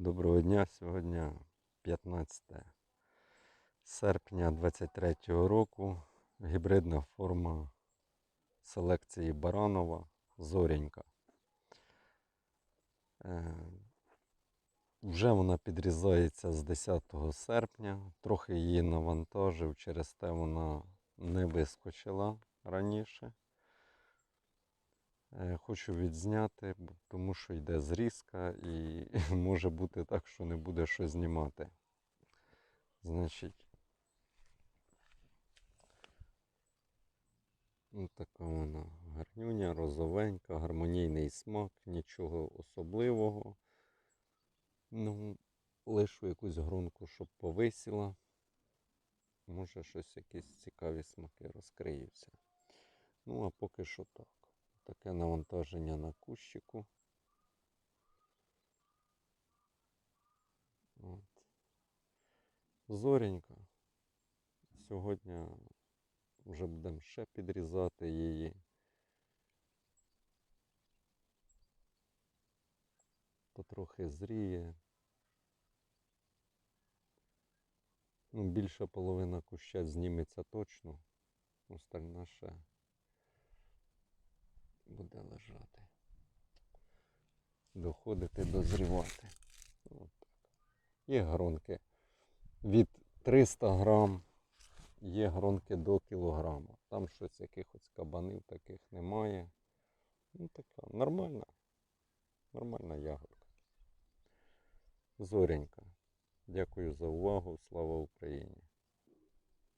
Доброго дня. Сьогодні 15 серпня 23 року. Гібридна форма селекції Баранова Зорянька. Е, Вже вона підрізається з 10 серпня. Трохи її навантажив, через те вона не вискочила раніше. Е, Хочу відзняти, тому що йде зрізка і може бути так, що не буде що знімати. Значить, ось така вона гарнюня, розовенька, гармонійний смак, нічого особливого. Ну, лишу якусь грунку, щоб повисіла. Може щось якісь цікаві смаки розкриються. Ну, а поки що так. Таке навантаження на кущику. От. Зоренька. Сьогодні вже будемо ще підрізати її. Потрохи зріє. Ну, більша половина куща зніметься точно. Остальна ще буде лежати. Доходити, дозрівати. Є гронки від 300 грам, є гронки до кілограма. Там щось якихось кабанів таких немає. Ну така нормальна. Нормальна ягодка. Зоренька. Дякую за увагу. Слава Україні!